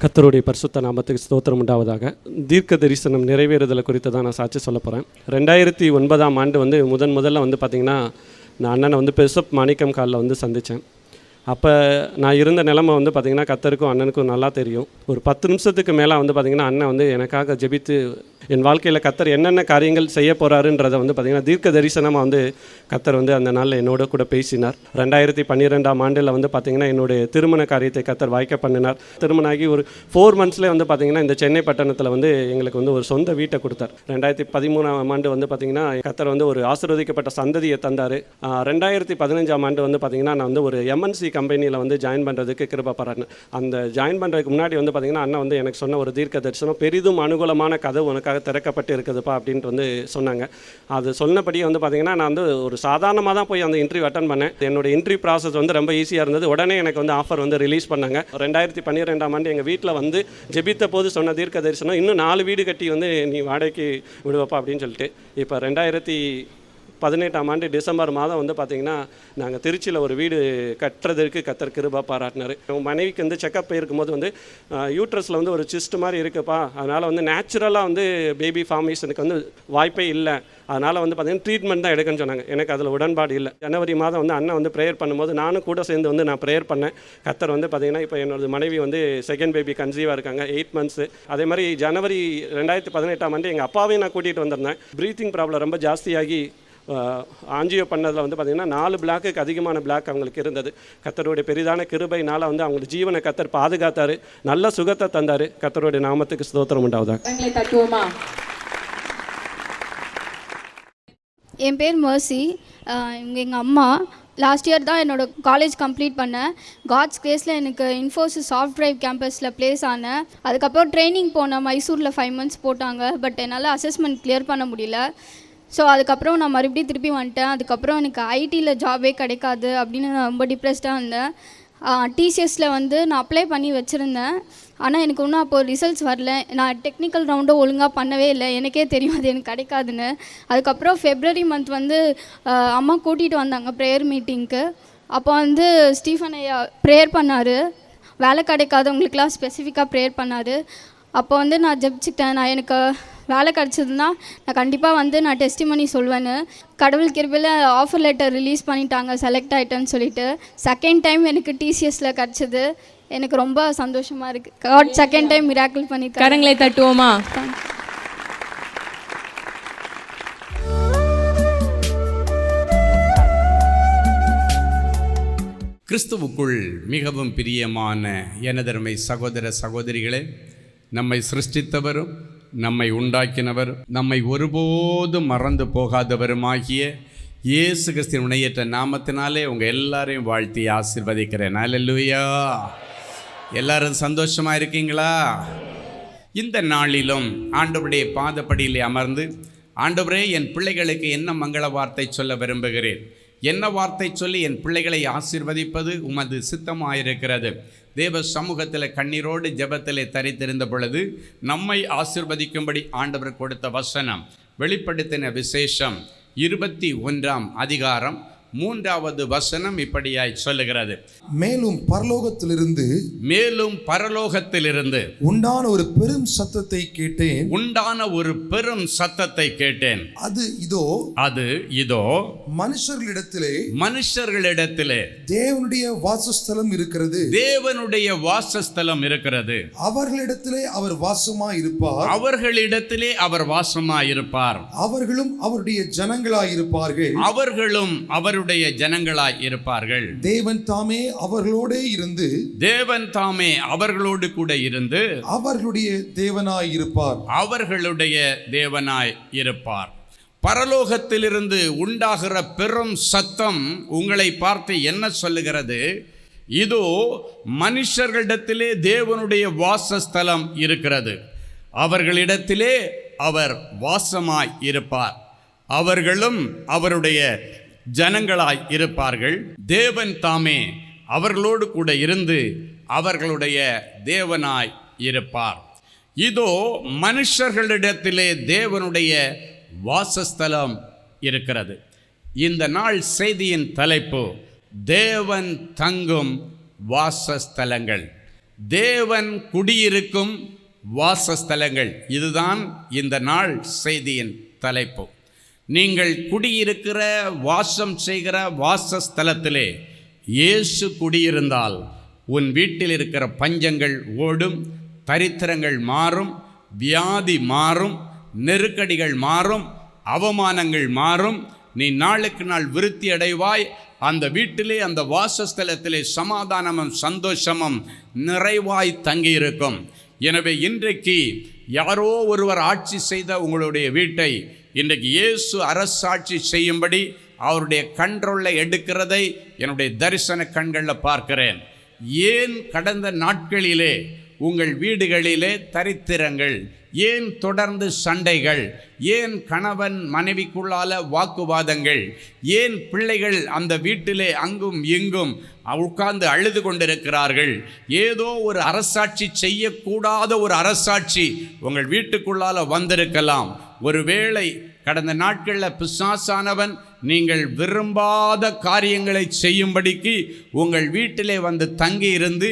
கத்தருடைய பரிசுத்த நாமத்துக்கு ஸ்தோத்திரம் உண்டாவதாக. தீர்க்க தரிசனம் நிறைவேறுதலை குறித்து தான் நான் சாட்சி சொல்ல போகிறேன் ரெண்டாயிரத்தி ஒன்பதாம் ஆண்டு வந்து முதன் முதல்ல வந்து பார்த்திங்கன்னா நான் அண்ணனை வந்து பெருசப் மாணிக்கம் காலில் வந்து சந்தித்தேன் அப்போ நான் இருந்த நிலமை வந்து பார்த்திங்கன்னா கத்தருக்கும் அண்ணனுக்கும் நல்லா தெரியும். ஒரு பத்து நிமிஷத்துக்கு மேலே வந்து பார்த்திங்கன்னா அண்ணன் வந்து எனக்காக ஜெபித்து என் வாழ்க்கையில் கத்தர் என்னென்ன காரியங்கள் செய்ய போகிறாருன்றதை வந்து பார்த்திங்கன்னா தீர்க்க தரிசனமாக வந்து கத்தர் வந்து அந்த நாளில் என்னோட கூட பேசினார். ரெண்டாயிரத்தி பன்னிரெண்டாம் ஆண்டில் வந்து பார்த்திங்கன்னா என்னுடைய திருமண காரியத்தை கத்தர் வாய்க்க பண்ணினார். திருமணம் ஆகி ஒரு ஃபோர் மந்த்ஸ்லேயே வந்து பார்த்திங்கன்னா இந்த சென்னை பட்டணத்தில் வந்து எங்களுக்கு வந்து ஒரு சொந்த வீட்டை கொடுத்தார். ரெண்டாயிரத்தி பதிமூணாம் ஆண்டு வந்து பார்த்திங்கன்னா கத்தர் வந்து ஒரு ஆசிர்வதிக்கப்பட்ட சந்ததியை தந்தார். ரெண்டாயிரத்தி பதினஞ்சாம் ஆண்டு வந்து பார்த்திங்கன்னா நான் வந்து ஒரு எம்என்சி கம்பெனியில் வந்து ஜாயின் பண்ணுறதுக்கு கிருபப்படுறேன் அந்த ஜாயின் பண்ணுறதுக்கு முன்னாடி வந்து பார்த்திங்கன்னா அண்ணன் வந்து எனக்கு சொன்ன ஒரு தீர்க்க தரிசனம் பெரிதும் அனுகூலமான கதவு உனக்காக திறக்கப்பட்டு இருக்குதுப்பா அப்படின்ட்டு வந்து சொன்னாங்க. அது சொன்னபடியே வந்து பார்த்திங்கன்னா நான் வந்து ஒரு சாதாரணமாக தான் போய் அந்த இன்டர்வியூ அட்டன் பண்ணேன். என்னோட இன்டர்வியூ ப்ராசஸ் வந்து ரொம்ப ஈஸியாக இருந்தது. உடனே எனக்கு வந்து ஆஃபர் வந்து ரிலீஸ் பண்ணாங்க. ரெண்டாயிரத்தி பன்னிரெண்டாம் ஆண்டு எங்கள் வீட்டில் வந்து ஜெபித்த போது சொன்ன தீர்க்க தரிசனம் இன்னும் நாலு வீடு கட்டி வந்து நீ வாடகைக்கு விடுவப்பா அப்படின்னு சொல்லிட்டு. இப்போ ரெண்டாயிரத்தி பதினெட்டாம் ஆண்டு டிசம்பர் மாதம் வந்து பார்த்திங்கன்னா நாங்கள் திருச்சியில் ஒரு வீடு கட்டுறதுக்கு கத்தர் கிருபா பாராட்டினார். உங்கள் மனைவிக்கு வந்து செக்கப் போயிருக்கும்போது வந்து யூட்ரஸில் வந்து ஒரு சிஸ்ட் மாதிரி இருக்குப்பா. அதனால் வந்து நேச்சுரலாக வந்து பேபி ஃபார்மேஷனுக்கு வந்து வாய்ப்பே இல்லை. அதனால் வந்து பார்த்திங்கன்னா ட்ரீட்மெண்ட் தான் எடுக்கன்னு சொன்னாங்க. எனக்கு அதில் உடன்பாடு இல்லை. ஜனவரி மாதம் வந்து அண்ணன் வந்து ப்ரேயர் பண்ணும்போது நானும் கூட சேர்ந்து வந்து நான் ப்ரேயர் பண்ணேன். கத்தர் வந்து பார்த்திங்கன்னா இப்போ என்னோட மனைவி வந்து செகண்ட் பேபி கன்சீவாக இருக்காங்க எயிட் மந்த்ஸு அதே மாதிரி ஜனவரி ரெண்டாயிரத்தி பதினெட்டாம் ஆண்டு எங்கள் அப்பாவையும் நான் கூட்டிகிட்டு வந்திருந்தேன். ப்ரீத்திங் ப்ராப்ளம் ரொம்ப ஜாஸ்தியாகி ஆஞ்சியோ பண்ணதில் வந்து பார்த்திங்கன்னா நாலு பிளாக்குக்கு அதிகமான பிளாக் அவங்களுக்கு இருந்தது. கத்தருடைய பெரிதான கிருபைனால வந்து அவங்களுக்கு ஜீவனை கத்தர் பாதுகாத்தார். நல்ல சுகத்தை தந்தார். கத்தருடைய நாமத்துக்கு ஸ்தோத்திரம் தட்டுவோமா? என் பேர் மர்சி எங்கள் அம்மா லாஸ்ட் இயர் தான் என்னோட காலேஜ் கம்ப்ளீட் பண்ணேன் காட்ஸ் கிரேஸில் எனக்கு இன்ஃபோசிஸ் சாஃப்ட் டிரைவ் கேம்பஸில் ப்ளேஸ் ஆனேன் அதுக்கப்புறம் ட்ரைனிங் போனேன் மைசூரில் ஃபைவ் மந்த்ஸ் போட்டாங்க. பட் என்னால் அசஸ்மெண்ட் கிளியர் பண்ண முடியல. ஸோ அதுக்கப்புறம் நான் மறுபடியும் திருப்பி வந்துட்டேன். அதுக்கப்புறம் எனக்கு ஐடியில் ஜாபே கிடைக்காது அப்படின்னு நான் ரொம்ப டிப்ரெஸ்டாக இருந்தேன். டிசிஎஸில் வந்து நான் அப்ளை பண்ணி வச்சுருந்தேன். ஆனால் எனக்கு இன்னும் அப்போது ரிசல்ட்ஸ் வரல. நான் டெக்னிக்கல் ரவுண்டும் ஒழுங்காக பண்ணவே இல்லை. எனக்கே தெரியும் அது எனக்கு கிடைக்காதுன்னு. அதுக்கப்புறம் ஃபெப்ரவரி மந்த் வந்து அம்மா கூட்டிகிட்டு வந்தாங்க ப்ரேயர் மீட்டிங்க்கு அப்போ வந்து ஸ்டீஃபன் ஐயா ப்ரேயர் பண்ணார். வேலை கிடைக்காதவங்களுக்குலாம் ஸ்பெசிஃபிக்காக ப்ரேயர் பண்ணார். அப்போ வந்து நான் ஜெபிச்சுக்கிட்டேன். நான் எனக்கு வேலை கிடச்சதுன்னா நான் கண்டிப்பாக வந்து நான் டெஸ்டிமனி சொல்வேன்னு. கடவுள் கிருபையில் ஆஃபர் லெட்டர் ரிலீஸ் பண்ணிட்டாங்க செலக்ட் ஆகிட்டேன்னு சொல்லிட்டு. செகண்ட் டைம் எனக்கு டிசிஎஸில் கிடச்சிது. எனக்கு ரொம்ப சந்தோஷமாக இருக்குது காட் செகண்ட் டைம் மிராக்கிள் பண்ணியிருக்காரு கரங்களை தட்டுவோமா? கிறிஸ்துவுக்குள் மிகவும் பிரியமான எனதருமை சகோதர சகோதரிகளே நம்மை சிருஷ்டித்தவரும் நம்மை உண்டாக்கினவர் நம்மை ஒருபோதும் மறந்து போகாதவருமாகிய இயேசு கிறிஸ்தின் உணையற்ற நாமத்தினாலே உங்கள் எல்லாரையும் வாழ்த்தி ஆசிர்வதிக்கிறேன். அல்லூயா எல்லாரும் சந்தோஷமாக இருக்கீங்களா? இந்த நாளிலும் ஆண்டவருடைய பாதப்படியிலே அமர்ந்து ஆண்டவரே என் பிள்ளைகளுக்கு என்ன மங்கள வார்த்தை சொல்ல விரும்புகிறேன்? என்ன வார்த்தை சொல்லி என் பிள்ளைகளை ஆசிர்வதிப்பது உமது சித்தமாயிருக்கிறது? தேவ சமூகத்தில் கண்ணீரோடு ஜெபத்திலே தரித்திருந்த பொழுது நம்மை ஆசீர்வதிக்கும்படி ஆண்டவர் கொடுத்த வசனம் வெளிப்படுத்தின விசேஷம் இருபத்தி ஒன்றாம் அதிகாரம் மூன்றாவது வசனம் இப்படியாய் சொல்லுகிறது. மேலும் பரலோகத்திலிருந்து மேலும் பரலோகத்திலிருந்து உண்டான ஒரு பெரும் சத்தத்தை கேட்டேன். உண்டான ஒரு பெரும் சத்தத்தை கேட்டேன். அது இதோ அது இதோ மனுஷர்களிடத்திலே மனுஷர்களிடத்திலே தேவனுடைய வாசஸ்தலம் இருக்கிறது. தேவனுடைய வாசஸ்தலம் இருக்கிறது. அவர்களிடத்திலே அவர் வாசமாய் இருப்பார் அவர்களிடத்திலே அவர் வாசமாயிருப்பார். அவர்களும் அவருடைய ஜனங்களாய் இருப்பார்கள் அவர்களும் அவருடைய ஜனங்களாய் இருப்பார்கள். தேவன் தாமே அவர்களோடே இருந்து தேவன் தாமே அவர்களோடு கூட இருந்து அவர்களுடைய தேவனாய் இருப்பார். அவர்களுடைய தேவனாய் இருப்பார். பரலோகத்திலிருந்து உண்டாகிற பெரும் சத்தம் உங்களை பார்த்து என்ன சொல்லுகிறது? இதோ மனுஷர்களிடத்திலே தேவனுடைய வாசஸ்தலம் இருக்கிறது. அவர்களிடத்திலே அவர் வாசமாய் இருப்பார். அவர்களும் அவருடைய ஜனங்களாய் இருப்பார்கள். தேவன் தாமே அவர்களோடு கூட இருந்து அவர்களுடைய தேவனாய் இருப்பார். இதோ மனுஷர்களிடத்திலே தேவனுடைய வாசஸ்தலம் இருக்கிறது. இந்த நாள் செய்தியின் தலைப்பு தேவன் தங்கும் வாசஸ்தலங்கள். தேவன் குடியிருக்கும் வாசஸ்தலங்கள். இதுதான் இந்த நாள் செய்தியின் தலைப்பு. நீங்கள் குடியிருக்கிற வாசம் செய்கிற வாசஸ்தலத்திலே இயேசு குடியிருந்தால் உன் வீட்டில் இருக்கிற பஞ்சங்கள் ஓடும் தரித்திரங்கள் மாறும் வியாதி மாறும் நெருக்கடிகள் மாறும் அவமானங்கள் மாறும். நீ நாளுக்கு நாள் விருத்தி அடைவாய். அந்த வீட்டிலே அந்த வாசஸ்தலத்திலே சமாதானமும் சந்தோஷமும் நிறைவாய் தங்கியிருக்கும். எனவே இன்றைக்கு யாரோ ஒருவர் ஆட்சி செய்த உங்களுடைய வீட்டை இன்றைக்கு இயேசு அரசாட்சி செய்யும்படி அவருடைய கண்ட்ரோலில் எடுக்கிறதை என்னுடைய தரிசன கண்களில் பார்க்கிறேன். ஏன் கடந்த நாட்களிலே உங்கள் வீடுகளிலே தரித்திரங்கள் ஏன் தொடர்ந்து சண்டைகள்? ஏன் கணவன் மனைவிக்குள்ளால வாக்குவாதங்கள்? ஏன் பிள்ளைகள் அந்த வீட்டிலே அங்கும் இங்கும் உட்கார்ந்து அழுது கொண்டிருக்கிறார்கள்? ஏதோ ஒரு அரசாட்சி செய்யக்கூடாத ஒரு அரசாட்சி உங்கள் வீட்டுக்குள்ளால வந்திருக்கலாம். ஒருவேளை கடந்த நாட்களில் பிசாசானவன் நீங்கள் விரும்பாத காரியங்களை செய்யும்படிக்கு உங்கள் வீட்டிலே வந்து தங்கி இருந்து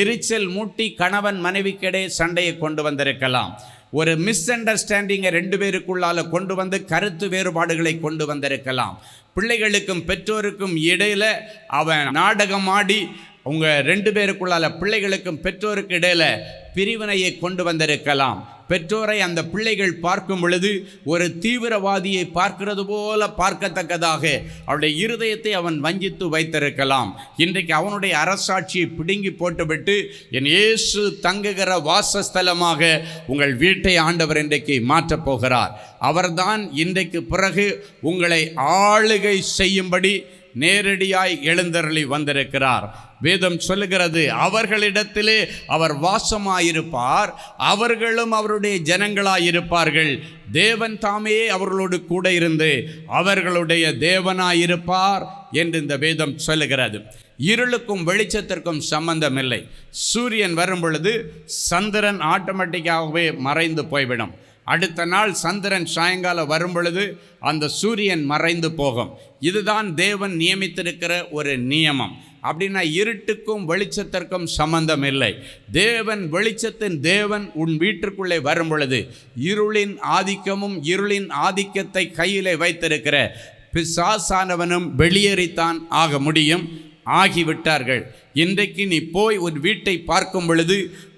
எரிச்சல் மூட்டி கணவன் மனைவிக்கிடையே சண்டையை கொண்டு வந்திருக்கலாம். ஒரு மிஸ் அண்டர்ஸ்டாண்டிங்கை ரெண்டு பேருக்குள்ளால கொண்டு வந்து கருத்து வேறுபாடுகளை கொண்டு வந்திருக்கலாம். பிள்ளைகளுக்கும் பெற்றோருக்கும் இடையில் அவன் நாடகம் ஆடி உங்கள் ரெண்டு பேருக்குள்ளால பிள்ளைகளுக்கும் பெற்றோருக்கு இடையில் பிரிவினையை கொண்டு வந்திருக்கலாம். பெற்றோரை அந்த பிள்ளைகள் பார்க்கும் பொழுது ஒரு தீவிரவாதியை பார்க்கிறது போல பார்க்கத்தக்கதாக அவருடைய இருதயத்தை அவன் வஞ்சித்து வைத்திருக்கலாம். இன்றைக்கு அவனுடைய அரசாட்சியை பிடுங்கி போட்டுவிட்டு என் இயேசு தங்குகிற வாசஸ்தலமாக உங்கள் வீட்டை ஆண்டவர் இன்றைக்கு மாற்றப் போகிறார். அவர்தான் இன்றைக்கு பிறகு உங்களை ஆளுகை செய்யும்படி நேரடியாய் எழுந்தருளி வந்திருக்கிறார். வேதம் சொல்லுகிறது அவர்களிடத்திலே அவர் வாசமாயிருப்பார் அவர்களும் அவருடைய ஜனங்களாயிருப்பார்கள். தேவன் தாமே அவர்களோடு கூட இருந்து அவர்களுடைய தேவனாயிருப்பார் என்று இந்த வேதம் சொல்லுகிறது. இருளுக்கும் வெளிச்சத்திற்கும் சம்பந்தம் இல்லை சூரியன் வரும் பொழுது சந்திரன் ஆட்டோமேட்டிக்காகவே மறைந்து போய்விடும். அடுத்த நாள் சந்திரன் சாயங்காலம் வரும் பொழுது அந்த சூரியன் மறைந்து போகும். இதுதான் தேவன் நியமித்திருக்கிற ஒரு நியமம். அப்படின்னா இருட்டுக்கும் வெளிச்சத்திற்கும் சம்பந்தம் இல்லை. தேவன் வெளிச்சத்தின் தேவன் உன் வீட்டிற்குள்ளே வரும் பொழுது இருளின் ஆதிக்கமும் இருளின் ஆதிக்கத்தை கையிலே வைத்திருக்கிற பிசாசானவனும் வெளியேறித்தான் ஆக முடியும். ஆகிவிட்டார்கள். இன்றைக்கு நீ போய் உன் வீட்டை பார்க்கும் பொழுது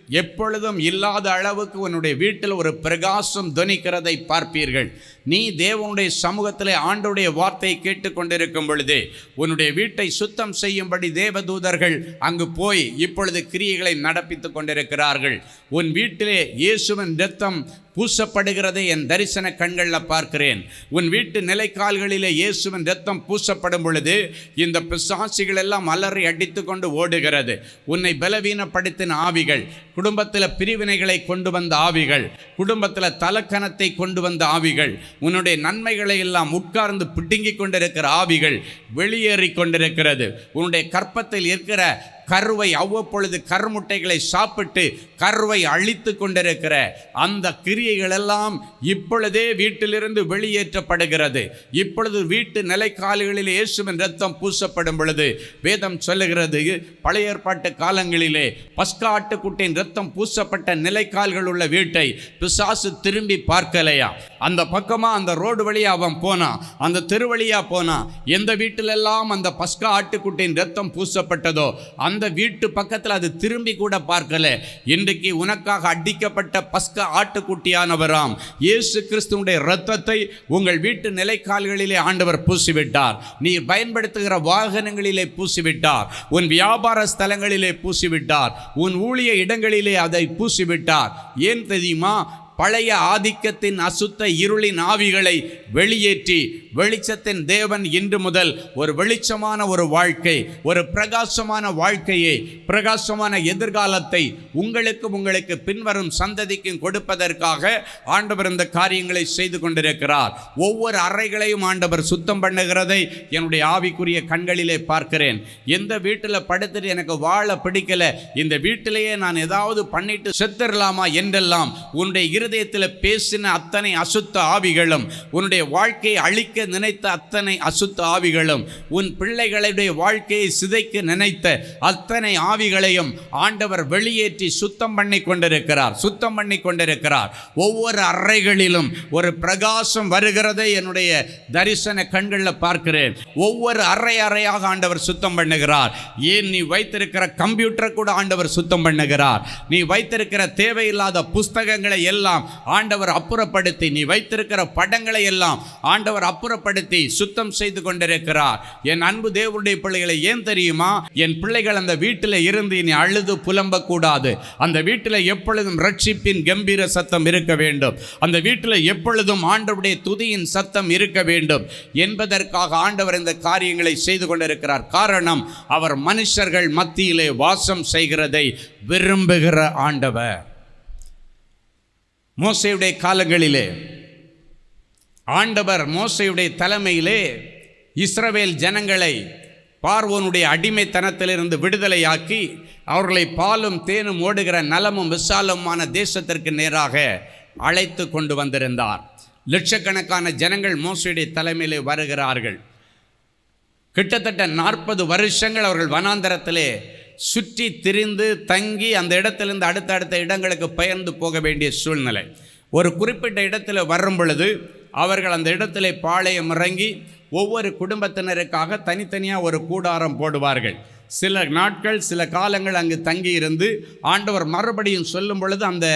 எப்பொழுதும் இல்லாத அளவுக்கு உன்னுடைய வீட்டில் ஒரு பிரகாசம் துணிக்கிறதை பார்ப்பீர்கள். நீ தேவனுடைய சமூகத்தில் ஆண்டுடைய வார்த்தையை கேட்டுக்கொண்டிருக்கும் பொழுது உன்னுடைய வீட்டை சுத்தம் செய்யும்படி தேவதூதர்கள் அங்கு போய் இப்பொழுது கிரியைகளை நடப்பித்துக் கொண்டிருக்கிறார்கள். உன் வீட்டிலே இயேசுவின் ரத்தம் பூசப்படுகிறதை என் தரிசன கண்களில் பார்க்கிறேன். உன் வீட்டு நிலைக்கால்களிலே இயேசுவின் ரத்தம் பூசப்படும் பொழுது இந்த பிசாசிகள் எல்லாம் அலறி அடித்து கொண்டு ஓடுகிறது. உன்னை பலவீனப்படுத்தின ஆவிகள் குடும்பத்தில் பிரிவினைகளை கொண்டு வந்த ஆவிகள் குடும்பத்தில் தலக்கணத்தை கொண்டு வந்த ஆவிகள் உன்னுடைய நன்மைகளை எல்லாம் உட்கார்ந்து பிடுங்கிக் கொண்டிருக்கிற ஆவிகள் வெளியேறி கொண்டிருக்கிறது. உன்னுடைய கற்பத்தில் இருக்கிற கருவை அவ்வப்பொழுது கருமுட்டைகளை சாப்பிட்டு கருவை அழித்து கொண்டிருக்கிற அந்த கிரியைகள் எல்லாம் இப்பொழுதே வீட்டிலிருந்து வெளியேற்றப்படுகிறது. இப்பொழுது வீட்டு நிலைக்கால்களில் இயேசுவின் ரத்தம் பூசப்படும் பொழுது வேதம் சொல்லுகிறது பழைய ஏற்பாட்டு காலங்களிலே பஸ்கா ஆட்டுக்குட்டியின் ரத்தம் பூசப்பட்ட நிலைக்கால்கள் உள்ள வீட்டை பிசாசு திரும்பி பார்க்கலையா? அந்த பக்கமாக அந்த ரோடு வழியாக அவன் போனான் அந்த தெருவழியாக போனான் எந்த வீட்டிலெல்லாம் அந்த பஸ்கா ஆட்டுக்குட்டியின் ரத்தம் பூசப்பட்டதோ அந்த வீட்டு பக்கத்தில் அது திரும்பி கூட பார்க்கல. இன்றைக்கு உனக்காக அடிக்கப்பட்ட பஸ்க ஆட்டுக்குட்டியானவராம். இயேசு கிறிஸ்துவனுடைய இரத்தத்தை உங்கள் வீட்டு நிலைக்கால்களிலே ஆண்டவர் பூசிவிட்டார். நீ பயன்படுத்துகிற வாகனங்களிலே பூசிவிட்டார். உன் வியாபார ஸ்தலங்களிலே பூசிவிட்டார். உன் ஊழிய இடங்களிலே அதை பூசிவிட்டார். ஏன் தெரியுமா? பழைய ஆதிக்கத்தின் அசுத்த இருளின் ஆவிகளை வெளியேற்றி வெளிச்சத்தின் தேவன் இன்று முதல் ஒரு வெளிச்சமான ஒரு வாழ்க்கை ஒரு பிரகாசமான வாழ்க்கையை பிரகாசமான எதிர்காலத்தை உங்களுக்கும் உங்களுக்கு பின்வரும் சந்ததிக்கும் கொடுப்பதற்காக ஆண்டவர் இந்த காரியங்களை செய்து கொண்டிருக்கிறார். ஒவ்வொரு அறைகளையும் ஆண்டவர் சுத்தம் பண்ணுகிறதை என்னுடைய ஆவிக்குரிய கண்களிலே பார்க்கிறேன். எந்த வீட்டில் படுத்துட்டு எனக்கு வாழ பிடிக்கல இந்த வீட்டிலேயே நான் ஏதாவது பண்ணிட்டு செத்துடலாமா என்றெல்லாம் உன்னுடைய இருதயத்தில் பேசின அத்தனை அசுத்த ஆவிகளும் உன்னுடைய வாழ்க்கையை அழிக்க சிதைக்க நினைத்த அத்தனை அசுத்த ஆவிகளும் உன் பிள்ளைகளுடைய வாழ்க்கையை சிதைக்க நினைத்த அத்தனை ஆவிகளையும் ஆண்டவர் வெளியேற்றி சுத்தம் பண்ணி கொண்டிருக்கிறார் சுத்தம் பண்ணி கொண்டிருக்கிறார். ஒவ்வொரு அறைகளிலும் ஒரு பிரகாசம் வருகிறதை என்னுடைய தரிசன கண்களில் பார்க்கிறேன். ஒவ்வொரு அறை அறையாக ஆண்டவர் சுத்தம் பண்ணுகிறார். ஏன் நீ வைத்திருக்கிற கம்ப்யூட்டரை கூட ஆண்டவர் சுத்தம் பண்ணுகிறார். நீ வைத்திருக்கிற தேவையில்லாத புஸ்தகங்களை எல்லாம் ஆண்டவர் அப்புறப்படுத்தி நீ வைத்திருக்கிற படங்களை எல்லாம் ஆண்டவர் அப்புறப்படுத்தி சுத்தம் செய்து கொண்டிருக்கிறார். என் அன்பு தேவனுடைய பிள்ளைகளை ஏன் தெரியுமா? என் பிள்ளைகள் அந்த வீட்டில் இருந்து இனி அழுது புலம்பக்கூடாது. அந்த வீட்டில் எப்பொழுதும் ரட்சிப்பின் கம்பீர சத்தம் இருக்க வேண்டும். அந்த வீட்டில் எப்பொழுதும் ஆண்டவருடைய துதியின் சத்தம் இருக்க வேண்டும். என்பதற்காக ஆண்டவர் இந்த காரியங்களை செய்து கொண்டிருக்கிறார். காரணம் அவர் மனுஷர்கள் மத்தியிலே வாசம் செய்கிறதை விரும்புகிற ஆண்டவர். மோசையுடைய காலங்களிலே ஆண்டவர் மோசையுடைய தலைமையிலே இஸ்ரவேல் ஜனங்களை பார்வோனுடைய அடிமைத்தனத்திலிருந்து விடுதலையாக்கி அவர்களை பாலும் தேனும் ஓடுகிற நலமும் விசாலமான தேசத்திற்கு நேராக அழைத்து கொண்டு வந்திருந்தார். லட்சக்கணக்கான ஜனங்கள் மோசையுடைய தலைமையிலே வருகிறார்கள். கிட்டத்தட்ட நாற்பது வருஷங்கள் அவர்கள் வனாந்தரத்திலே சுற்றி திரிந்து தங்கி அந்த இடத்திலிருந்து அடுத்தடுத்த இடங்களுக்கு பெயர்ந்து போக வேண்டிய சூழ்நிலை. ஒரு குறிப்பிட்ட இடத்துல வரும் பொழுது அவர்கள் அந்த இடத்திலே பாளையம் இறங்கி ஒவ்வொரு குடும்பத்தினருக்காக தனித்தனியாக ஒரு கூடாரம் போடுவார்கள். சில நாட்கள் சில காலங்கள் அங்கு தங்கி இருந்து ஆண்டவர் மறுபடியும் சொல்லும் பொழுது அந்த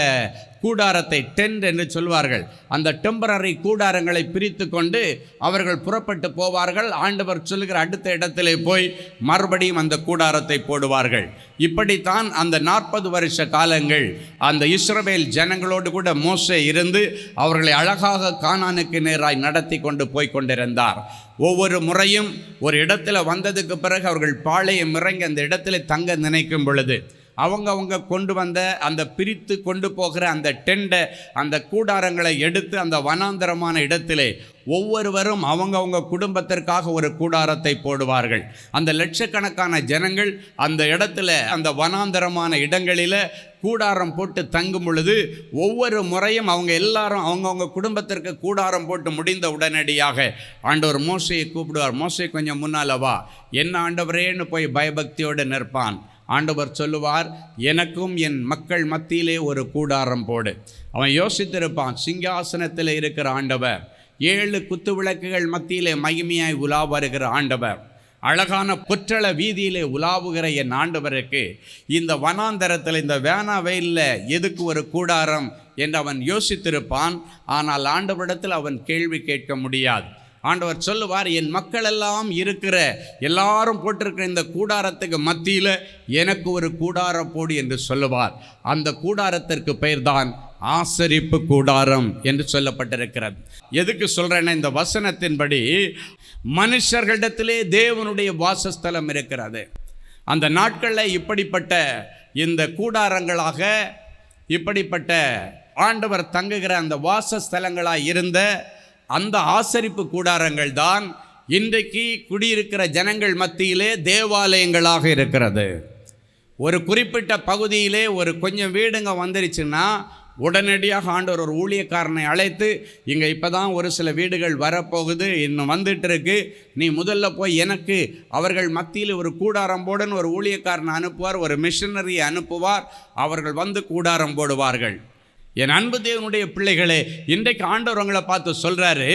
கூடாரத்தை டென்ட் என்று சொல்வார்கள். அந்த டெம்பரரி கூடாரங்களை பிரித்து கொண்டு அவர்கள் புறப்பட்டு போவார்கள். ஆண்டவர் சொல்லுகிற அடுத்த இடத்திலே போய் மறுபடியும் அந்த கூடாரத்தை போடுவார்கள். இப்படித்தான் அந்த நாற்பது வருஷ காலங்கள் அந்த இஸ்ரவேல் ஜனங்களோடு கூட மோசே இருந்து அவர்களை அழகாக காணானுக்கு நேராய் நடத்தி கொண்டு போய் கொண்டிருந்தார். ஒவ்வொரு முறையும் ஒரு இடத்துல வந்ததுக்கு பிறகு அவர்கள் பாளையம் இறங்கி அந்த இடத்துல தங்க நினைக்கும் பொழுது அவங்க அவங்க கொண்டு வந்த அந்த பிரித்து கொண்டு போகிற அந்த டெண்டை அந்த கூடாரங்களை எடுத்து அந்த வனாந்தரமான இடத்திலே ஒவ்வொருவரும் அவங்கவுங்க குடும்பத்திற்காக ஒரு கூடாரத்தை போடுவார்கள். அந்த லட்சக்கணக்கான ஜனங்கள் அந்த இடத்துல அந்த வனாந்தரமான இடங்களில் கூடாரம் போட்டு தங்கும் பொழுது ஒவ்வொரு முறையும் அவங்க எல்லாரும் அவங்கவுங்க குடும்பத்திற்கு கூடாரம் போட்டு முடிந்த உடனடியாக ஆண்டவர் மோசையை கூப்பிடுவார் மோசை கொஞ்சம் முன்னால் வா. என்ன ஆண்டவரேன்னு போய் பயபக்தியோடு நிற்பான். ஆண்டவர் சொல்லுவார் எனக்கும் என் மக்கள் மத்தியிலே ஒரு கூடாரம் போடு. அவன் யோசித்திருப்பான் சிங்காசனத்தில் இருக்கிற ஆண்டவர் ஏழு குத்து விளக்குகள் மத்தியிலே மகிமையாய் உலா வருகிற ஆண்டவர் அழகான புற்றள வீதியிலே உலாவுகிற என் ஆண்டவருக்கு இந்த வனாந்தரத்தில் இந்த வேணா வெயிலில் எதுக்கு ஒரு கூடாரம்? என்று அவன் யோசித்திருப்பான். ஆனால் ஆண்டவரிடத்தில் அவன் கேள்வி கேட்க முடியாது. ஆண்டவர் சொல்லுவார் என் மக்கள் எல்லாம் இருக்கிற எல்லாரும் போட்டிருக்கிற இந்த கூடாரத்துக்கு மத்தியில் எனக்கு ஒரு கூடாரம் போடு என்று சொல்லுவார். அந்த கூடாரத்திற்கு பெயர்தான் ஆசரிப்பு கூடாரம் என்று சொல்லப்பட்டிருக்கிறது. எதுக்கு சொல்கிறேன்னா இந்த வசனத்தின்படி மனுஷர்களிடத்திலே தேவனுடைய வாசஸ்தலம் இருக்கிறது. அந்த நாட்களில் இப்படிப்பட்ட இந்த கூடாரங்களாக இப்படிப்பட்ட ஆண்டவர் தங்குகிற அந்த வாசஸ்தலங்களாக இருந்த அந்த ஆசரிப்பு கூடாரங்கள் தான் இன்றைக்கு குடியிருக்கிற ஜனங்கள் மத்தியிலே தேவாலயங்களாக இருக்கிறது. ஒரு குறிப்பிட்ட பகுதியிலே ஒரு கொஞ்சம் வீடுங்க வந்துருச்சுன்னா உடனடியாக ஆண்டவர் ஒரு ஊழியக்காரனை அழைத்து இங்கே இப்போ தான் ஒரு சில வீடுகள் வரப்போகுது இன்னும் வந்துட்டு இருக்கு நீ முதல்ல போய் எனக்கு அவர்கள் மத்தியில் ஒரு கூடாரம் போடுன்னு ஒரு ஊழியக்காரனை அனுப்புவார் ஒரு மிஷனரியை அனுப்புவார் அவர்கள் வந்து கூடாரம் போடுவார்கள். என் அன்பு தேவனுடைய பிள்ளைகளே இன்றைக்கு ஆண்டவர் உங்களை பார்த்து சொல்கிறாரு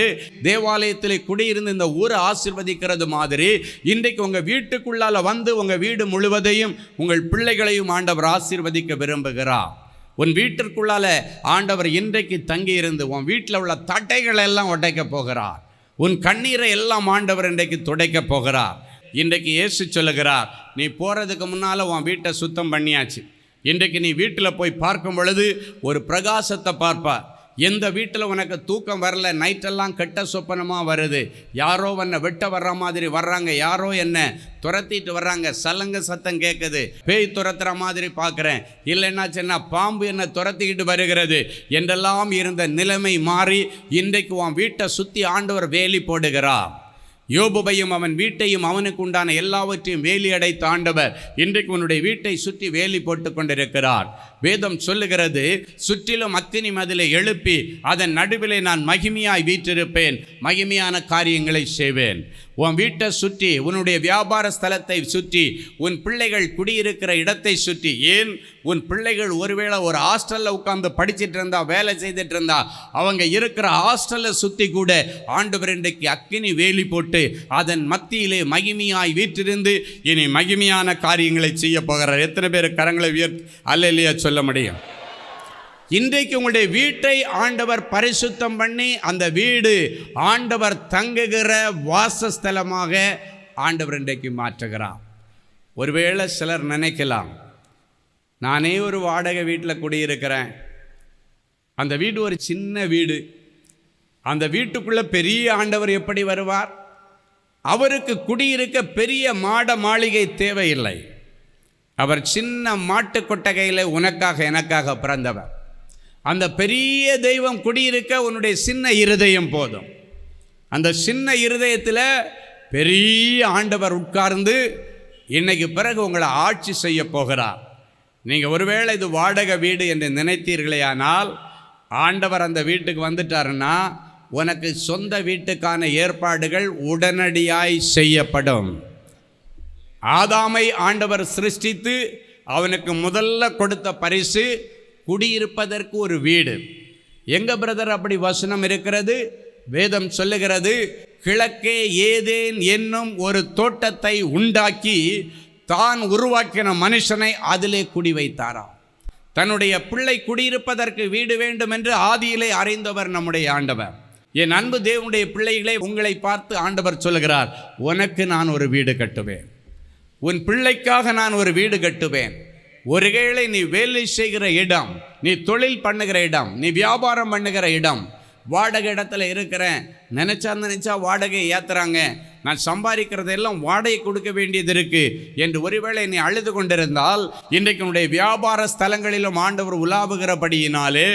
தேவாலயத்தில் குடியிருந்து இந்த ஊரை ஆசிர்வதிக்கிறது மாதிரி இன்றைக்கு உங்கள் வீட்டுக்குள்ளால் வந்து உங்கள் வீடு முழுவதையும் உங்கள் பிள்ளைகளையும் ஆண்டவர் ஆசிர்வதிக்க விரும்புகிறார் உன் வீட்டிற்குள்ளால் ஆண்டவர் இன்றைக்கு தங்கி இருந்து உன் வீட்டில் உள்ள தட்டைகளை எல்லாம் உடைக்க போகிறார். உன் கண்ணீரை எல்லாம் ஆண்டவர் இன்றைக்கு துடைக்க போகிறார். இன்றைக்கு இயேசு சொல்லுகிறார் நீ போகிறதுக்கு முன்னால் உன் வீட்டை சுத்தம் பண்ணியாச்சு. இன்றைக்கு நீ வீட்டில் போய் பார்க்கும் பொழுது ஒரு பிரகாசத்தை பார்ப்பா. எந்த வீட்டில் உனக்கு தூக்கம் வரல நைட்டெல்லாம் கெட்ட சொப்பனமாக வருது. யாரோ உன்னை வெட்ட வர்ற மாதிரி வர்றாங்க யாரோ என்ன துரத்திட்டு வர்றாங்க சலங்க சத்தம் கேட்குது பேய் துரத்துற மாதிரி பார்க்குறேன் இல்லைன்னா சின்ன பாம்பு என்னை துரத்திக்கிட்டு வருகிறது. என்றெல்லாம் இருந்த நிலைமை மாறி இன்றைக்கு உன் வீட்டை சுற்றி ஆண்டவர் வேலி போடுகிறான் யோபுவையும் அவன் வீட்டையும் அவனுக்கு உண்டான எல்லாவற்றையும் வேலி தாண்டவர் இன்றைக்கு உன்னுடைய வீட்டை சுற்றி வேலி போட்டு கொண்டிருக்கிறார். வேதம் சொல்லுகிறது சுற்றிலும் அத்தினி மதிலை எழுப்பி அதன் நடுவிலே நான் மகிமையாய் வீற்றிருப்பேன் மகிமையான காரியங்களை செய்வேன். உன் வீட்டை சுற்றி உன்னுடைய வியாபார ஸ்தலத்தை சுற்றி உன் பிள்ளைகள் குடியிருக்கிற இடத்தை சுற்றி ஏன் உன் பிள்ளைகள் ஒருவேளை ஒரு ஹாஸ்டலில் உட்காந்து படிச்சுட்டு இருந்தா வேலை செய்துட்டு இருந்தா அவங்க இருக்கிற ஹாஸ்டலை சுற்றி கூட ஆண்டவர் இன்றைக்கு அக்கினி வேலி போட்டு அதன் மத்தியிலே மகிமையாய் வீற்றிருந்து இனி மகிமையான காரியங்களை செய்ய போகிறார். எத்தனை பேர் கரங்களை அல்ல அல்லையா சொல்ல முடியும் இன்றைக்கு உங்களுடைய வீட்டை ஆண்டவர் பரிசுத்தம் பண்ணி அந்த வீடு ஆண்டவர் தங்குகிற வாசஸ்தலமாக ஆண்டவர் இன்றைக்கு மாற்றுகிறார். ஒருவேளை சிலர் நினைக்கலாம் நானே ஒரு வாடகை வீட்டில் குடியிருக்கிறேன். அந்த வீடு ஒரு சின்ன வீடு. அந்த வீட்டுக்குள்ளே பெரிய ஆண்டவர் எப்படி வருவார்? அவருக்கு குடியிருக்க பெரிய மாட மாளிகை தேவையில்லை. அவர் சின்ன மாட்டு கொட்டகையில் உனக்காக எனக்காக பிறந்தவர். அந்த பெரிய தெய்வம் குடியிருக்க உன்னுடைய சின்ன இருதயம் போதும். அந்த சின்ன இருதயத்தில் பெரிய ஆண்டவர் உட்கார்ந்து இன்னைக்கு பிறகு உங்களை ஆட்சி செய்ய போகிறார். நீங்கள் ஒருவேளை இது வாடகை வீடு என்று நினைத்தீர்களே ஆனால் ஆண்டவர் அந்த வீட்டுக்கு வந்துட்டாருன்னா உனக்கு சொந்த வீட்டுக்கான ஏற்பாடுகள் உடனடியாய் செய்யப்படும். ஆதாமை ஆண்டவர் சிருஷ்டித்து அவனுக்கு முதல்ல கொடுத்த பரிசு குடியிருப்பதற்கு ஒரு வீடு. எங்கள் பிரதர் அப்படி வசனம் இருக்கிறது? வேதம் சொல்லுகிறது கிழக்கே ஏதேன் என்னும் ஒரு தோட்டத்தை உண்டாக்கி தான் உருவாக்கின மனுஷனை அதிலே குடி வைத்தாராம். தன்னுடைய பிள்ளை குடியிருப்பதற்கு வீடு வேண்டும் என்று ஆதியிலே அறிந்தவர் நம்முடைய ஆண்டவர். என் அன்பு தேவனுடைய பிள்ளைகளை உங்களை பார்த்து ஆண்டவர் சொல்லுகிறார் உனக்கு நான் ஒரு வீடு கட்டுவேன். உன் பிள்ளைக்காக நான் ஒரு வீடு கட்டுவேன். ஒருவேளை நீ வேலை செய்கிற இடம் நீ தொழில் பண்ணுகிற இடம் நீ வியாபாரம் பண்ணுகிற இடம் வாடகை இடத்துல இருக்கிறேன் நினச்சா நினச்சா வாடகை ஏற்றுறாங்க நான் சம்பாதிக்கிறதெல்லாம் வாடகை கொடுக்க வேண்டியது இருக்கு என்று ஒருவேளை நீ அழுது கொண்டிருந்தால் இன்றைக்கு உன்னுடைய வியாபார ஸ்தலங்களிலும் ஆண்டவர் உலாவுகிறபடியினாலே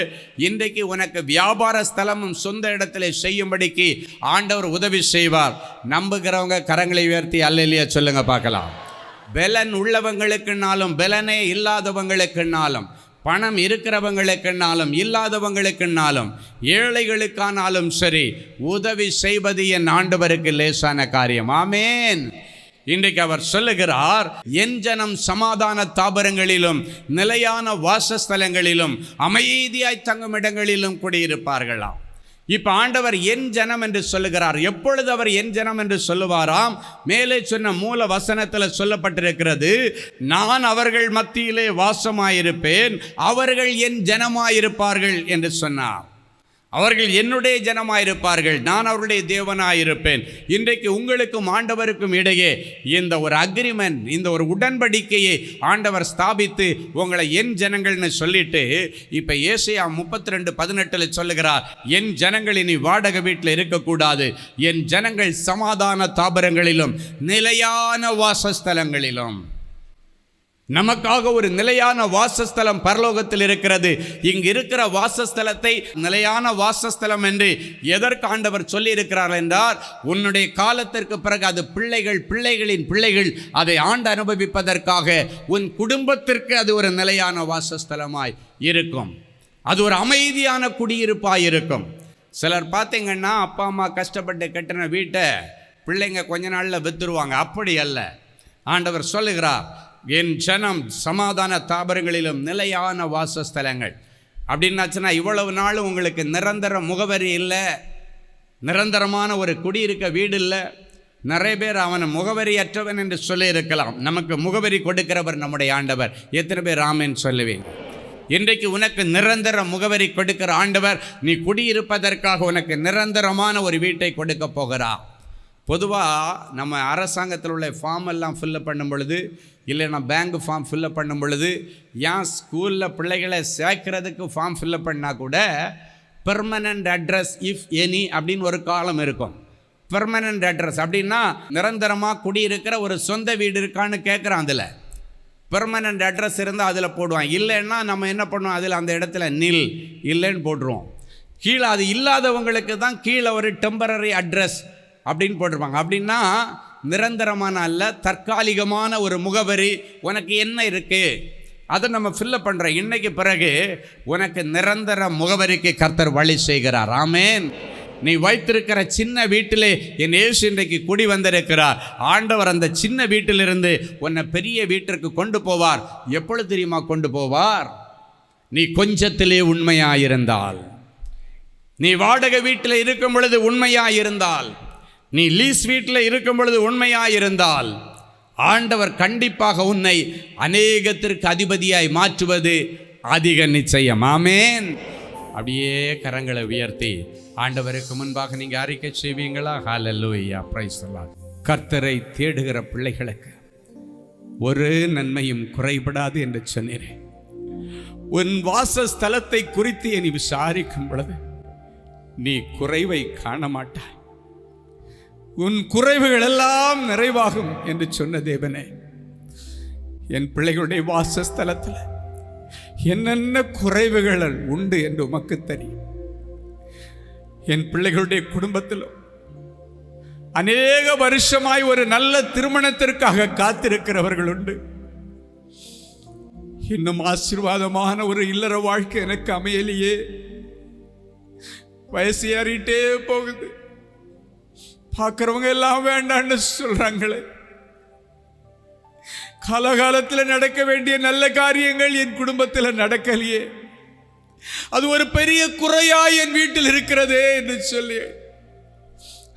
இன்றைக்கு உனக்கு வியாபார ஸ்தலமும் சொந்த இடத்துல செய்யும்படிக்கு ஆண்டவர் உதவி செய்வார். நம்புகிறவங்க கரங்களை உயர்த்தி அல்லையா சொல்லுங்க பார்க்கலாம். பலன் உள்ளவங்களுக்குன்னாலும் பலனே இல்லாதவங்களுக்குன்னாலும் பணம் இருக்கிறவங்களுக்குன்னாலும் இல்லாதவங்களுக்குன்னாலும் ஏழைகளுக்கானாலும் சரி உதவி செய்வது என் ஆண்டவருக்கு லேசான காரியம். ஆமேன். இன்றைக்கு அவர் சொல்லுகிறார் என் ஜனம் சமாதான தாபரங்களிலும் நிலையான வாசஸ்தலங்களிலும் அமைதியாய் தங்கும் இடங்களிலும் குடியிருப்பார்களாம். இப்போ ஆண்டவர் என் ஜனம் என்று சொல்லுகிறார். எப்பொழுது அவர் என் ஜனம் என்று சொல்லுவாராம்? மேலே சொன்ன மூல வசனத்தில் சொல்லப்பட்டிருக்கிறது நான் அவர்கள் மத்தியிலே வாசமாயிருப்பேன் அவர்கள் என் ஜனமாயிருப்பார்கள் என்று சொன்னார். அவர்கள் என்னுடைய ஜனமாயிருப்பார்கள் நான் அவருடைய தேவனாயிருப்பேன். இன்றைக்கு உங்களுக்கும் ஆண்டவருக்கும் இடையே இந்த ஒரு அக்ரிமெண்ட் இந்த ஒரு உடன்படிக்கையை ஆண்டவர் ஸ்தாபித்து உங்களை என் ஜனங்கள்னு சொல்லிட்டு இப்போ ஏசியா முப்பத்தி ரெண்டு பதினெட்டில் சொல்லுகிறார் என் ஜனங்கள் இனி வாடகை வீட்டில் இருக்கக்கூடாது. என் ஜனங்கள் சமாதான தாபரங்களிலும் நிலையான வாசஸ்தலங்களிலும். நமக்காக ஒரு நிலையான வாசஸ்தலம் பரலோகத்தில் இருக்கிறது. இங்கு இருக்கிற வாசஸ்தலத்தை நிலையான வாசஸ்தலம் என்று எதற்கு ஆண்டவர் சொல்லி உன்னுடைய காலத்திற்கு பிறகு அது பிள்ளைகள் பிள்ளைகளின் பிள்ளைகள் அதை ஆண்டு அனுபவிப்பதற்காக உன் குடும்பத்திற்கு அது ஒரு நிலையான வாசஸ்தலமாய் இருக்கும். அது ஒரு அமைதியான குடியிருப்பாய் இருக்கும். சிலர் பார்த்தீங்கன்னா அப்பா அம்மா கஷ்டப்பட்டு கட்டின வீட்டை பிள்ளைங்க கொஞ்ச நாளில் வித்துருவாங்க. அப்படி அல்ல. ஆண்டவர் சொல்லுகிறார் என் ஜனம் சமாதான தாபரங்களிலும் நிலையான வாசஸ்தலங்கள். அப்படின்னாச்சுன்னா இவ்வளவு நாள் உங்களுக்கு நிரந்தர முகவரி இல்லை. நிரந்தரமான ஒரு குடியிருக்க வீடு இல்லை. நிறைய பேர் அவனை முகவரியற்றவன் என்று சொல்லியிருக்கலாம். நமக்கு முகவரி கொடுக்கிறவர் நம்முடைய ஆண்டவர். எத்தனை பேர் ராமன் சொல்லுவேன் இன்றைக்கு உனக்கு நிரந்தர முகவரி கொடுக்கிற ஆண்டவர் நீ குடியிருப்பதற்காக உனக்கு நிரந்தரமான ஒரு வீட்டை கொடுக்க போகிறார். பொதுவாக நம்ம அரசாங்கத்தில் உள்ள ஃபார்ம் எல்லாம் ஃபில்லப் பண்ணும் பொழுது இல்லைன்னா பேங்க் ஃபார்ம் ஃபில்லப் பண்ணும் பொழுது ஏன் ஸ்கூலில் பிள்ளைகளை சேர்க்கறதுக்கு ஃபார்ம் ஃபில்லப் பண்ணால் கூட பெர்மனண்ட் அட்ரஸ் இஃப் எனி அப்படின்னு ஒரு காலம் இருக்கும். பெர்மனண்ட் அட்ரஸ் அப்படின்னா நிரந்தரமாக குடியிருக்கிற ஒரு சொந்த வீடு இருக்கான்னு கேட்குறான் அதில். பெர்மனண்ட் அட்ரஸ் இருந்தால் அதில் போடுவான். இல்லைன்னா நம்ம என்ன பண்ணுவோம்? அதில் அந்த இடத்துல நில் இல்லைன்னு போட்டுருவோம். கீழே அது இல்லாதவங்களுக்கு தான் கீழே ஒரு டெம்பரரி அட்ரஸ் அப்படின்னு போட்டிருப்பாங்க. அப்படின்னா நிரந்தரமான அல்ல தற்காலிகமான ஒரு முகவரி உனக்கு என்ன இருக்குது அதை நம்ம ஃபில்லப் பண்ணுறோம் இன்னைக்கு பிறகு உனக்கு நிரந்தர முகவரிக்கு கர்த்தர் வழி செய்கிறார். ஆமேன். நீ வைத்திருக்கிற சின்ன வீட்டிலே என் இயேசு இன்றைக்கு குடி வந்திருக்கிறார். ஆண்டவர் அந்த சின்ன வீட்டிலிருந்து உன்னை பெரிய வீட்டிற்கு கொண்டு போவார். எப்பொழுது தெரியுமா கொண்டு போவார்? நீ கொஞ்சத்திலே உண்மையாயிருந்தால். நீ வாடகை வீட்டில் இருக்கும் பொழுது உண்மையாயிருந்தால். நீ லீஸ் வீட்டில் இருக்கும் பொழுது உண்மையாயிருந்தால் ஆண்டவர் கண்டிப்பாக உன்னை அநேகத்திற்கு அதிபதியாய் மாற்றுவது அதிக நிச்சயம். ஆமேன். அப்படியே கரங்களை உயர்த்தி ஆண்டவருக்கு முன்பாக நீங்கள் அறிக்கை செய்வீங்களா? ஹாலல்லூயா praise கர்த்தரை தேடுகிற பிள்ளைகளுக்கு ஒரு நன்மையும் குறைபடாது என்று சொன்னேன். உன் வாசஸ்தலத்தை குறித்து நீ விசாரிக்கும் பொழுது நீ குறைவை காண மாட்டாய் உன் குறைவுகள் எல்லாம் நிறைவாகும் என்று சொன்ன தேவனே. என் பிள்ளைகளுடைய வாசஸ்தலத்தில் என்னென்ன குறைவுகள் உண்டு என்று உமக்கு தெரியும். என் பிள்ளைகளுடைய குடும்பத்திலும் அநேக வருஷமாய் ஒரு நல்ல திருமணத்திற்காக காத்திருக்கிறவர்கள் உண்டு. இன்னும் ஆசீர்வாதமான ஒரு இல்லற வாழ்க்கை எனக்கு அமையலையே. வயசு ஏறிட்டே போகுது. பார்க்குறவங்க எல்லாம் வேண்டான்னு சொல்றாங்களே. காலகாலத்தில் நடக்க வேண்டிய நல்ல காரியங்கள் என் குடும்பத்தில் நடக்கலையே. அது ஒரு பெரிய குறையா என் வீட்டில் இருக்கிறதே என்று சொல்லி.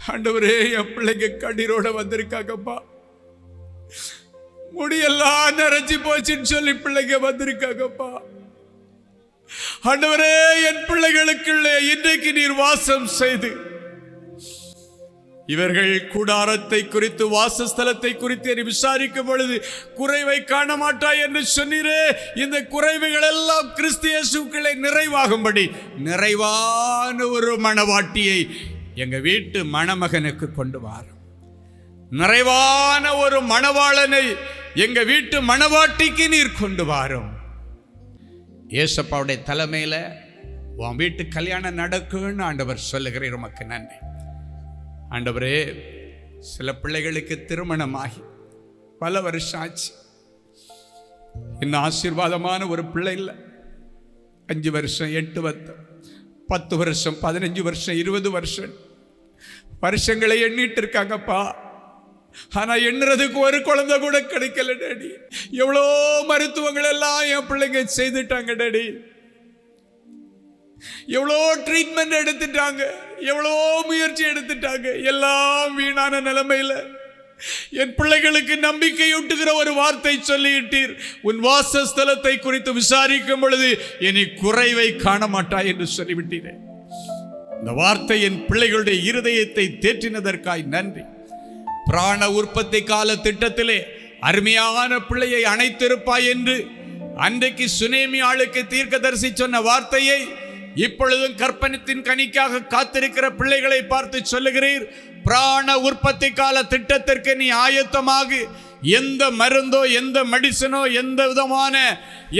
ஆண்டவரே என் பிள்ளைங்க கண்ணீரோட வந்திருக்காங்கப்பா. முடியெல்லாம் நிறைஞ்சி போச்சுன்னு சொல்லி பிள்ளைங்க வந்திருக்காங்கப்பா. ஆண்டவரே என் பிள்ளைகளுக்குள்ளே இன்றைக்கு நீர் வாசம் செய்து. இவர்கள் கூடாரத்தை குறித்து வாசஸ்தலத்தை குறித்து என்னை விசாரிக்கும் பொழுது குறைவை காண மாட்டாய் என்று சொன்னீரே இந்த குறைவுகள் எல்லாம் கிறிஸ்து நிறைவாகும்படி நிறைவான ஒரு மணவாட்டியை எங்கள் வீட்டு மணமகனுக்கு கொண்டு வாரும் நிறைவான ஒரு மணவாளனை எங்கள் வீட்டு மணவாட்டிக்கு நீர் கொண்டு வாரும் ஏசப்பாவுடைய தலைமையில் உன் வீட்டு கல்யாணம் நடக்கும்னு ஆண்டவர் சொல்லுகிறேன் உமக்கு நன்றி. ஆண்டவரே சில பிள்ளைகளுக்கு திருமணமாகி பல வருஷம் ஆச்சு இன்னும் ஆசீர்வாதமான ஒரு பிள்ளை இல்லை. அஞ்சு வருஷம் எட்டு வருஷம் பத்து வருஷம் பதினஞ்சு வருஷம் இருபது வருஷம். வருஷங்களை எண்ணிட்டு இருக்காங்கப்பா. ஆனால் எண்ணுறதுக்கு ஒரு குழந்தை கூட கிடைக்கல டேடி. எவ்வளோ மருத்துவங்கள் எல்லாம் என் பிள்ளைங்க செய்துட்டாங்க டேடி. எவ்வளோ ட்ரீட்மெண்ட் எடுத்துட்டாங்க எவ்வளோ முயற்சி எடுத்துட்டாங்க எல்லாம் வீணான நிலைமையில். என் பிள்ளைகளுக்கு நம்பிக்கையூட்டுகிற ஒரு வார்த்தை சொல்லிவிட்டீர். உன் வாசஸ்தலத்தை குறித்து விசாரிக்கும் பொழுது இனி குறைவை காண மாட்டாய் என்று சொல்லிவிட்டீரே. இந்த வார்த்தை என் பிள்ளைகளுடைய இருதயத்தை தேற்றினதற்காய் நன்றி. பிராண உற்பத்தி கால திட்டத்திலே அருமையான பிள்ளையை அணைத்திருப்பாய் என்று அன்றைக்கு சுனேமி ஆளுக்கு தீர்க்கதரிசி சொன்ன வார்த்தையை இப்பொழுதும் கற்பனத்தின் கனிக்காக காத்திருக்கிற பிள்ளைகளை பார்த்து சொல்லுகிறீர் பிராண உற்பத்தி கால திட்டத்திற்கு நீ ஆயத்தமாகு. எந்த மருந்தோ எந்த மெடிசனோ எந்த விதமான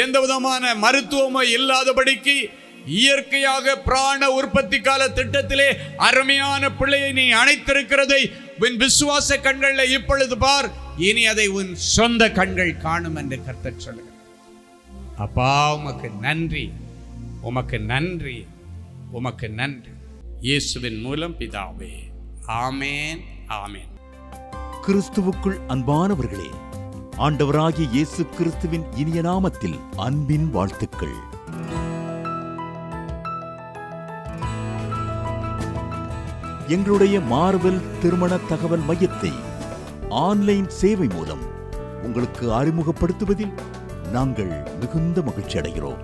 எந்த விதமான மருத்துவமோ இல்லாதபடிக்கு இயற்கையாக பிராண உற்பத்தி கால திட்டத்திலே அருமையான பிள்ளையை நீ அணைத்திருக்கிறதை உன் விசுவாச கண்களில் இப்பொழுது பார். இனி அதை உன் சொந்த கண்கள் காணும் என்று கருத்த சொல்லுங்கள் அப்பா உமக்கு நன்றி. உமக்கு நன்றி உமக்கு நன்றி. இயேசுவின் மூலம் பிதாவே ஆமேன் ஆமேன். கிறிஸ்துவுக்குள் அன்பானவர்களே ஆண்டவராகிய இயேசு கிறிஸ்துவின் இனிய நாமத்தில் அன்பின் வாழ்த்துக்கள். எங்களுடைய மார்வெல் திருமண தகவல் மையத்தை ஆன்லைன் சேவை மூலம் உங்களுக்கு அறிமுகப்படுத்துவதில் நாங்கள் மிகுந்த மகிழ்ச்சி அடைகிறோம்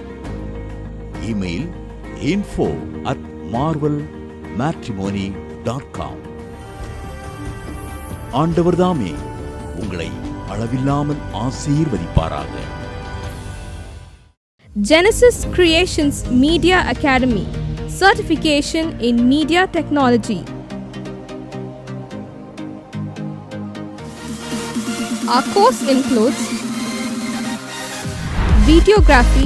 Email info at Marvel matrimony dot com ஆண்டவர்தாமே உங்களை அளவில்லாமல் ஆசீர்வதிப்பாராக Genesis creations media academy certification in media technology Our course includes videography,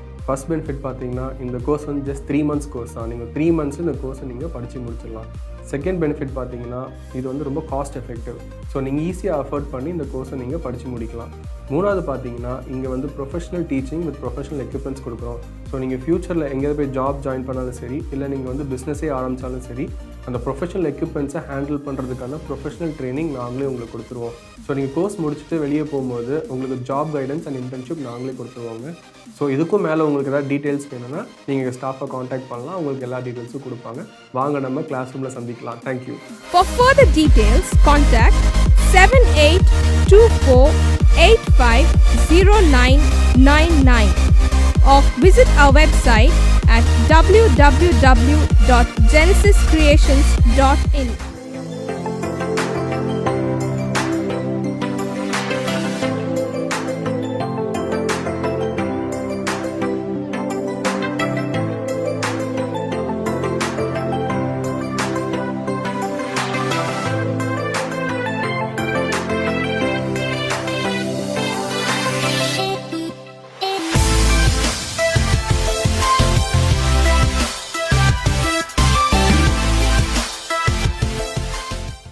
first benefit பார்த்தீங்கன்னா இந்த கோர்ஸ் வந்து ஜஸ்ட் த்ரீ மந்த்ஸ் கோர்ஸ் தான். நீங்கள் த்ரீ மந்த்ஸில் இந்த கோர்ஸை நீங்கள் படித்து முடிச்சிடலாம். செகண்ட் பெனிஃபிட் பார்த்தீங்கன்னா இது வந்து ரொம்ப காஸ்ட் எஃபெக்டிவ் ஸோ நீங்கள் ஈஸியாக அஃபோர்ட் பண்ணி இந்த கோர்ஸை நீங்கள் படித்து முடிக்கலாம். மூணாவது பார்த்தீங்கன்னா இங்கே வந்து professional teaching with professional equipments கொடுக்குறோம். ஸோ நீங்கள் ஃப்யூச்சரில் எங்கேயாவது போய் ஜாப் ஜாயின் பண்ணாலும் சரி இல்லை நீங்கள் வந்து பிஸ்னஸே ஆரம்பித்தாலும் சரி அந்த ப்ரொஃபஷனல் எக்யூப்மெண்ட்ஸை ஹேண்டில் பண்ணுறதுக்கான ப்ரொஃபஷனல் ட்ரைனிங் நாங்களே உங்களுக்கு கொடுத்துருவோம். ஸோ நீங்கள் கோர்ஸ் முடிச்சுட்டு வெளியே போகும்போது உங்களுக்கு ஜாப் கைடன்ஸ் அண்ட் இன்டர்ன்ஷிப் நாங்களே கொடுத்துருவாங்க. ஸோ இதுக்கும் மேலே உங்களுக்கு ஏதாவது டீட்டெயில்ஸ் வேணும்னா நீங்கள் ஸ்டாஃபை காண்டாக்ட் பண்ணலாம். உங்களுக்கு எல்லா டீட்டெயில்ஸும் கொடுப்பாங்க. வாங்க நம்ம கிளாஸ் ரூமில் சந்திக்கலாம். Thank you For further details, contact 7824850999 or visit our website at www.genesiscreations.in.